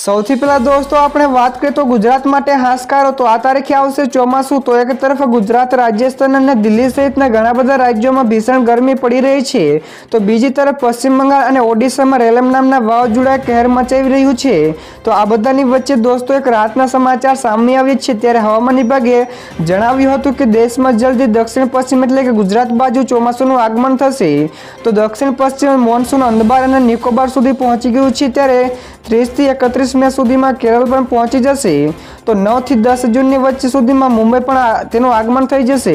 સૌથી પહેલાં દોસ્તો, આપણે વાત કરીએ તો ગુજરાત માટે હાશકારો. તો આ તારીખે આવશે ચોમાસું. તો એક તરફ ગુજરાત રાજસ્થાન અને દિલ્હી સહિતના ઘણા બધા રાજ્યોમાં ભીષણ ગરમી પડી રહી છે. તો બીજી તરફ પશ્ચિમ બંગાળ અને ઓડિશામાં રેલમ નામના વાવાઝોડાએ કહેર મચાવી રહ્યું છે. તો આ બધાની વચ્ચે દોસ્તો, એક રાતના સમાચાર સામે આવ્યા છે. ત્યારે હવામાન વિભાગે જણાવ્યું હતું કે દેશમાં જલ્દી દક્ષિણ પશ્ચિમ એટલે કે ગુજરાત બાજુ ચોમાસુનું આગમન થશે. તો દક્ષિણ પશ્ચિમ મોનસૂન અંદબાર અને નિકોબાર સુધી પહોંચી ગયું છે. ત્યારે ત્રીસથી એકત્રીસ મે સુધીમાં કેરળ પણ પહોંચી જશે. તો નવથી દસ જૂનની વચ્ચે સુધીમાં મુંબઈ પણ તેનું આગમન થઈ જશે.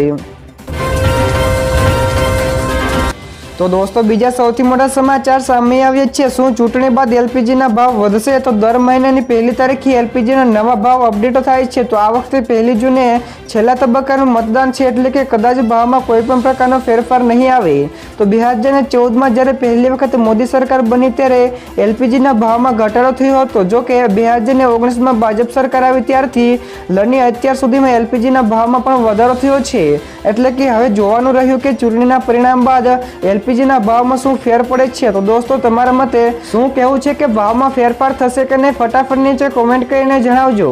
તો દોસ્તો, બીજા સૌથી મોટા સમાચાર સામે આવ્યા છે. શું ચૂંટણી બાદ એલપીજીના ભાવ વધશે તો દર મહિનાની પહેલી તારીખે એલપીજીના નવા ભાવ અપડેટો થાય છે. તો આ વખતે પહેલી જૂને છેલ્લા તબક્કાનું મતદાન છે એટલે કે કદાચ ભાવમાં કોઈ પણ પ્રકારનો ફેરફાર નહીં આવે. તો બે હજાર ચૌદમાં જ્યારે પહેલી વખત મોદી સરકાર બની ત્યારે એલપીજીના ભાવમાં ઘટાડો થયો હતો. જો કે બે હજાર ઓગણીસમાં ભાજપ સરકાર આવી ત્યારથી લની અત્યાર સુધીમાં એલપીજીના ભાવમાં પણ વધારો થયો છે. એટલે કે હવે જોવાનું રહ્યું કે ચૂંટણીના પરિણામ બાદ એલપીજીના ભાવમાં શું ફેર પડે છે? તો દોસ્તો, તમારા મતે શું કહેવું છે કે ભાવમાં ફેરફાર થશે કે નહીં? ફટાફટ નીચે કોમેન્ટ કરીને જણાવજો.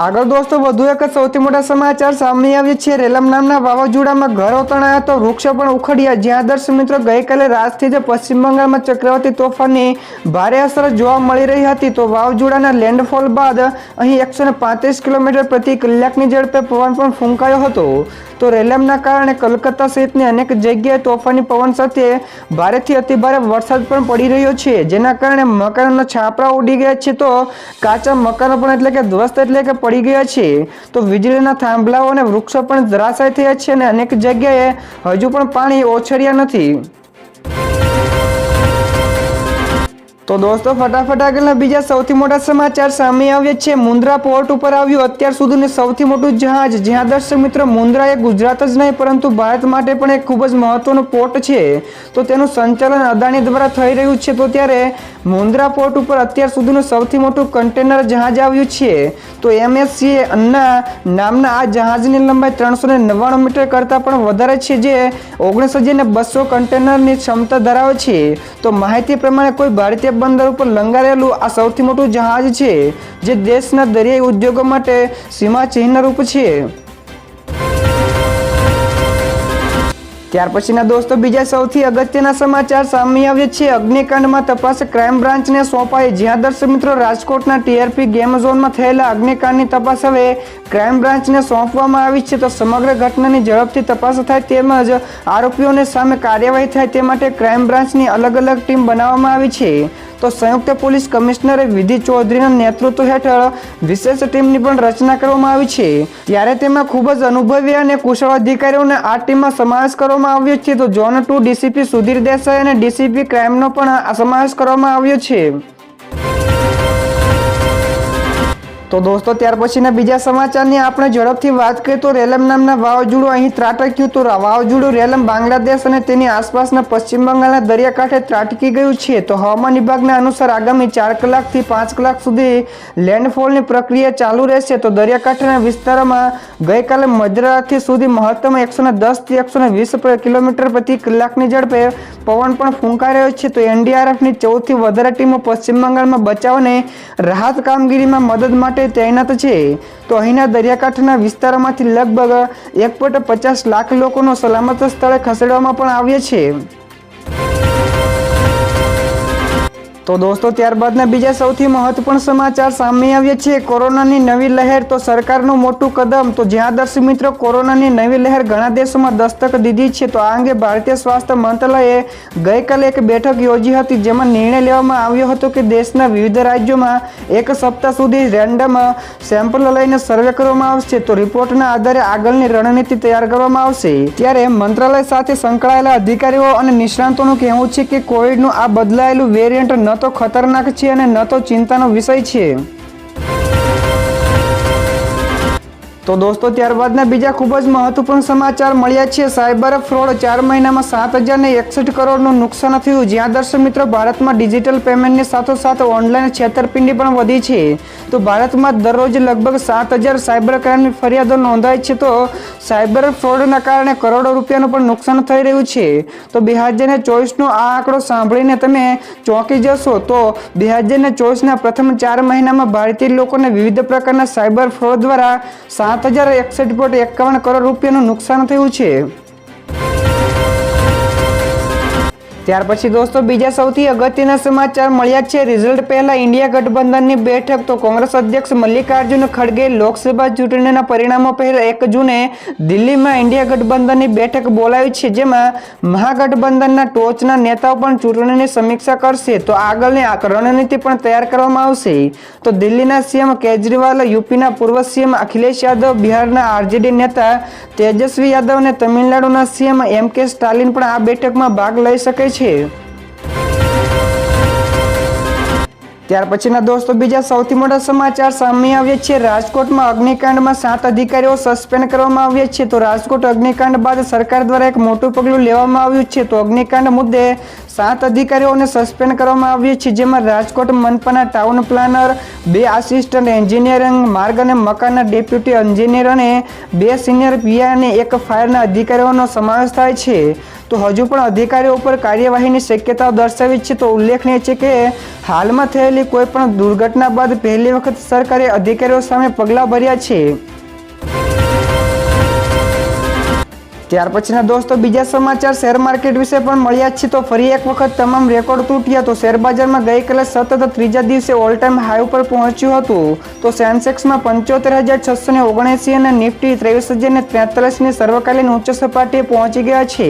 આગળ દોસ્તો, વધુ એક સૌથી મોટા સમાચાર સામે આવ્યો છે. રેલમ નામના વાવાઝોડામાં ઘરો તણાયા તો વૃક્ષો પણ ઉખડ્યા. જ્યાં દર્શક મિત્રો ગઈકાલે રાતથી જ પશ્ચિમ બંગાળમાં ચક્રવાતી તોફાનની ભારે અસર જોવા મળી રહી હતી. તો વાવાઝોડાના લેન્ડફોલ બાદ અહીં એકસો કિલોમીટર પ્રતિ કલાકની ઝડપે પવન પણ ફૂંકાયો હતો. તો રેલમના કારણે કલકત્તા સહિતની અનેક જગ્યાએ તોફાની પવન સાથે ભારેથી અતિભારે વરસાદ પણ પડી રહ્યો છે. જેના કારણે મકાનોના છાપરા ઉડી ગયા છે. તો કાચા મકાનો પણ એટલે કે ધ્વસ્ત એટલે કે પડી ગયા છે. તો વીજળીના થાંભલાઓ અને વૃક્ષો પણ ધરાશાય થયા છે અને અનેક જગ્યાએ હજુ પણ પાણી ઓછર્યા નથી. તો દોસ્તો, ફટાફટ આગળના બીજા સૌથી મોટા સમાચાર સામે આવ્યા છે. મુન્દ્રા પોર્ટ ઉપર આવ્યું અત્યાર સુધીનું સૌથી મોટું જહાજ. જ્યાં દર્શક મિત્રો મુન્દ્રા એ ગુજરાત જ નહીં, પરંતુ ભારત માટે પણ એક ખૂબ જ મહત્વનું પોર્ટ છે. તો તેનું સંચાલન અદાણી દ્વારા થઈ રહ્યું છે. તો ત્યારે મુન્દ્રા પોર્ટ ઉપર અત્યાર સુધીનું સૌથી મોટું કન્ટેનર જહાજ આવ્યું છે. તો એમએસસી અન્ના નામના આ જહાજની લંબાઈ ત્રણસો ને નવ્વાણું મીટર કરતાં પણ વધારે છે, જે ઓગણીસ ને બસો કન્ટેનરની ક્ષમતા ધરાવે છે. તો માહિતી પ્રમાણે કોઈ ભારતીય બંદર ઉપર લંગારેલું આ સૌથી મોટું જહાજ છે, જે દેશના દરિયાઈ ઉદ્યોગો માટે સીમા ચિહ્નરૂપ છે. ત્યાર પછીના દોસ્તો, બીજા સૌથી અગત્યના સમાચાર સામે આવ્યા છે. અગ્નિકાંડમાં તપાસ ક્રાઇમ બ્રાન્ચને સોંપાઈ. જ્યાં દર્શક મિત્રો, રાજકોટના ટીઆરપી ગેમ ઝોનમાં થયેલા અગ્નિકાંડની તપાસ હવે ક્રાઇમ બ્રાન્ચને સોંપવામાં આવી છે. તો સમગ્ર ઘટનાની ઝડપથી તપાસ થાય તેમજ આરોપીઓને સામે કાર્યવાહી થાય તે માટે ક્રાઇમ બ્રાન્ચની અલગ અલગ ટીમ બનાવવામાં આવી છે. તો સંયુક્ત પોલીસ કમિશનરે વિધિ ચૌધરીના નેતૃત્વ હેઠળ વિશેષ ટીમની પણ રચના કરવામાં આવી છે. ત્યારે તેમાં ખૂબ જ અનુભવી અને કુશળ અધિકારીઓને આ ટીમમાં સમાવેશ કરવામાં આવ્યો છે. તો zone two DCP Sudhir Desai અને ડીસીપી ક્રાઇમનો પણ સમાવેશ કરવામાં આવ્યો છે. તો દોસ્તો, ત્યાર પછીના બીજા સમાચારની આપણે ઝડપથી વાત કરીએ તો રેલમ નામના વાવાઝોડું અહીં ત્રાટક્યું તો વાવાઝોડું રેલમ બાંગ્લાદેશ અને તેની આસપાસના પશ્ચિમ બંગાળના દરિયાકાંઠે ત્રાટકી ગયું છે. તો હવામાન વિભાગના અનુસાર આગામી ચાર કલાકથી પાંચ કલાક સુધી લેન્ડફોલની પ્રક્રિયા ચાલુ રહેશે. તો દરિયાકાંઠાના વિસ્તારોમાં ગઈકાલે મધરાતથી સુધી મહત્તમ એકસો ને દસથી એકસો ને વીસ કિલોમીટર પ્રતિ કલાકની ઝડપે પવન પણ ફૂંકાઈ રહ્યો છે. તો એનડીઆરએફની ચૌદથી વધારે ટીમો પશ્ચિમ બંગાળમાં બચાવ અને રાહત કામગીરીમાં મદદ માટે તૈનાત છે. તો અહીંના દરિયાકાંઠાના વિસ્તારોમાંથી લગભગ એક પચાસ લાખ લોકોનો સલામત સ્થળે ખસેડવામાં પણ આવ્યા છે. તો દોસ્તો, ત્યારબાદના બીજા સૌથી મહત્વપૂર્ણ સમાચાર સામે આવ્યા છે. કોરોનાની નવી લહેર તો સરકારનું મોટું કદમ. તો જ્યાં દર્શક મિત્રો કોરોનાની નવી લહેર ઘણા દેશોમાં દસ્તક દીધી છે, તો આ અંગે ભારતીય સ્વાસ્થ્ય મંત્રાલયે ગઈકાલે એક બેઠક યોજી હતી, જેમાં નિર્ણય લેવામાં આવ્યો હતો કે દેશના વિવિધ રાજ્યોમાં એક સપ્તાહ સુધી રેન્ડમ સેમ્પલ લઈને સર્વે કરવામાં આવશે. તો રિપોર્ટના આધારે આગળની રણનીતિ તૈયાર કરવામાં આવશે. ત્યારે મંત્રાલય સાથે સંકળાયેલા અધિકારીઓ અને નિષ્ણાંતોનું કહેવું છે કે કોવિડનું આ બદલાયેલું વેરિયન્ટ ન તો ખતરનાક છે અને ન તો ચિંતાનો વિષય છે તો દોસ્તો, ત્યારબાદના બીજા ખૂબ જ મહત્વપૂર્ણ સમાચાર મળ્યા છે. સાયબર ફ્રોડ ચાર મહિનામાં સાત હજાર ને એકસઠ કરોડનું નુકસાન થયું. જ્યાં દર્શક મિત્રો, ભારતમાં ડિજિટલ પેમેન્ટની સાથોસાથ ઓનલાઈન છેતરપિંડી પણ વધી છે. તો ભારતમાં દરરોજ લગભગ સાત હજાર સાયબર ક્રાઇમની ફરિયાદો નોંધાય છે. તો સાયબર ફ્રોડના કારણે કરોડો રૂપિયાનું પણ નુકસાન થઈ રહ્યું છે. તો બે હજારને ચોવીસનો આ આંકડો સાંભળીને તમે ચોંકી જશો. તો બે હજારને ચોવીસના પ્રથમ ચાર મહિનામાં ભારતીય લોકોને વિવિધ પ્રકારના સાયબર ફ્રોડ દ્વારા સાત હજાર એકસઠ પોઈન્ટ એકાવન કરોડ રૂપિયાનું નુકસાન થયું છે. ત્યાર પછી દોસ્તો બીજા સૌથી અગત્યના સમાચાર મળ્યા છે. રિઝલ્ટ પહેલા ઇન્ડિયા ગઠબંધનની બેઠક તો કોંગ્રેસ અધ્યક્ષ મલ્લિકાર્જુન ખડગે લોકસભા ચૂંટણીના પરિણામો પહેલા એક જૂને દિલ્હીમાં ઇન્ડિયા ગઠબંધનની બેઠક બોલાવી છે. જેમાં મહાગઠબંધનના ટોચના નેતાઓ પણ ચૂંટણીની સમીક્ષા કરશે. તો આગળની રણનીતિ પણ તૈયાર કરવામાં આવશે. તો દિલ્હીના સીએમ કેજરીવાલ, યુપીના પૂર્વ સીએમ અખિલેશ યાદવ, બિહારના આરજેડી નેતા તેજસ્વી યાદવ અને તમિલનાડુના સીએમ એમ કે સ્ટાલિન પણ આ બેઠકમાં ભાગ લઈ શકે છે. ત્યાર પછીના દોસ્તો, બીજા સૌથી મોટા સમાચાર સામે આવ્યા છે. રાજકોટમાં અગ્નિકાંડમાં સાત અધિકારીઓ સસ્પેન્ડ કરવામાં આવ્યા છે. તો રાજકોટ અગ્નિકાંડ બાદ સરકાર દ્વારા એક મોટું પગલું લેવામાં આવ્યું છે. તો અગ્નિકાંડ મુદ્દે સાત અધિકારીઓને સસ્પેન્ડ કરવામાં આવ્યા છે. જેમાં રાજકોટ મનપાના ટાઉન પ્લાનર, બે આસિસ્ટન્ટ એન્જિનિયરિંગ માર્ગ અને મકાનના ડેપ્યુટી એન્જિનિયર અને બે સિનિયર પીઆર અને એક ફાયરના અધિકારીઓનો સમાવેશ થાય છે. તો હજુ પણ અધિકારીઓ ઉપર કાર્યવાહીની શક્યતાઓ દર્શાવી છે તો ઉલ્લેખનીય છે કે હાલમાં થયેલી કોઈ પણ દુર્ઘટના બાદ પહેલી વખત સરકારે અધિકારીઓ સામે પગલાં ભર્યા છે. ત્યાર પછીના દોસ્તો બીજા સમાચાર શેર માર્કેટ વિશે પણ મળ્યા છે તો ફરી એક વખત તમામ રેકોર્ડ તૂટ્યા તો શેર બજારમાં ગઈકાલે સતત ત્રીજા દિવસે ઓલ ટાઈમ હાઈ ઉપર પહોંચ્યું હતું. તો સેન્સેક્સમાં પંચોતેર હજાર છસો ને ઓગણસી અને નિફ્ટી ત્રેવીસ હજાર ને ત્રેતાલીસની સર્વકાલીન ઉચ્ચ સપાટીએ પહોંચી ગયા છે.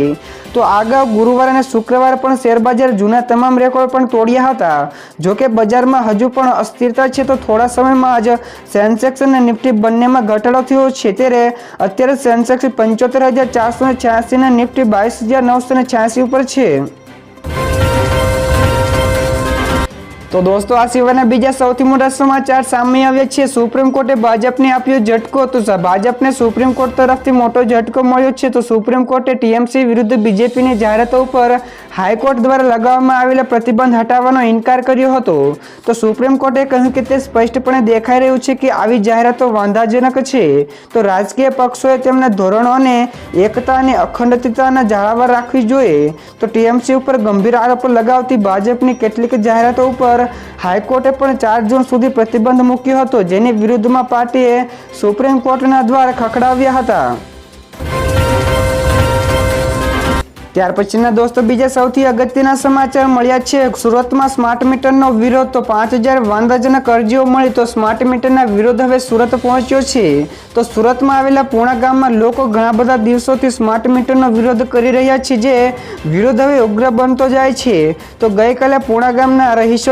તો અગાઉ ગુરુવાર અને શુક્રવાર પણ શેરબજાર જૂના તમામ રેકોર્ડ પણ તોડ્યા હતા. જોકે બજારમાં હજુ પણ અસ્થિરતા છે, તો થોડા સમયમાં જ સેન્સેક્સ અને નિફ્ટી બંનેમાં ઘટાડો થયો છે. ત્યારે અત્યારે સેન્સેક્સ પંચોતેર હજાર ચારસો ને છ્યાસી અને નિફ્ટી બાવીસ હજાર નવસો ને છ્યાસી ઉપર છે. તો દોસ્તો, આ સિવાયના બીજા સૌથી મોટા સમાચાર સામે આવ્યા છે. સુપ્રીમ કોર્ટે ભાજપને આપ્યો ઝટકો. તો ભાજપને સુપ્રીમ કોર્ટ તરફથી મોટો ઝટકો મળ્યો છે. તો સુપ્રીમ કોર્ટે ટીએમસી વિરુદ્ધ બીજેપીની જાહેરાતો ઉપર હાઈકોર્ટ દ્વારા લગાવવામાં આવેલા પ્રતિબંધ હટાવવાનો ઇનકાર કર્યો હતો. તો સુપ્રીમ કોર્ટે કહ્યું કે તે સ્પષ્ટપણે દેખાઈ રહ્યું છે કે આવી જાહેરાતો વાંધાજનક છે. તો રાજકીય પક્ષોએ તેમના ધોરણોને એકતા અને અખંડિતતાના જાળવવા રાખવી જોઈએ. તો ટીએમસી ઉપર ગંભીર આરોપો લગાવતી ભાજપની કેટલીક જાહેરાતો ઉપર હાઈકોર્ટે પણ ચાર જૂન સુધી પ્રતિબંધ મૂક્યો હતો. જેની વિરુદ્ધમાં પાર્ટીએ સુપ્રીમ કોર્ટના દ્વારા ખખડાવ્યા હતા. ત્યાર પછીના દોસ્તો બીજા સૌથી અગત્યના સમાચાર મળ્યા છે. સુરતમાં સ્માર્ટ મીટરનો વિરોધ, તો પાંચ હજાર વાંધાજનક અરજીઓ મળી, તો સ્માર્ટ મીટરના વિરોધ હવે સુરત પહોંચ્યો છે. તો સુરતમાં આવેલા પૂણા ગામમાં લોકો ઘણા બધા દિવસોથી સ્માર્ટ મીટરનો વિરોધ કરી રહ્યા છે, જે વિરોધ હવે ઉગ્ર બનતો જાય છે. તો ગઈકાલે પૂણા ગામના રહીશો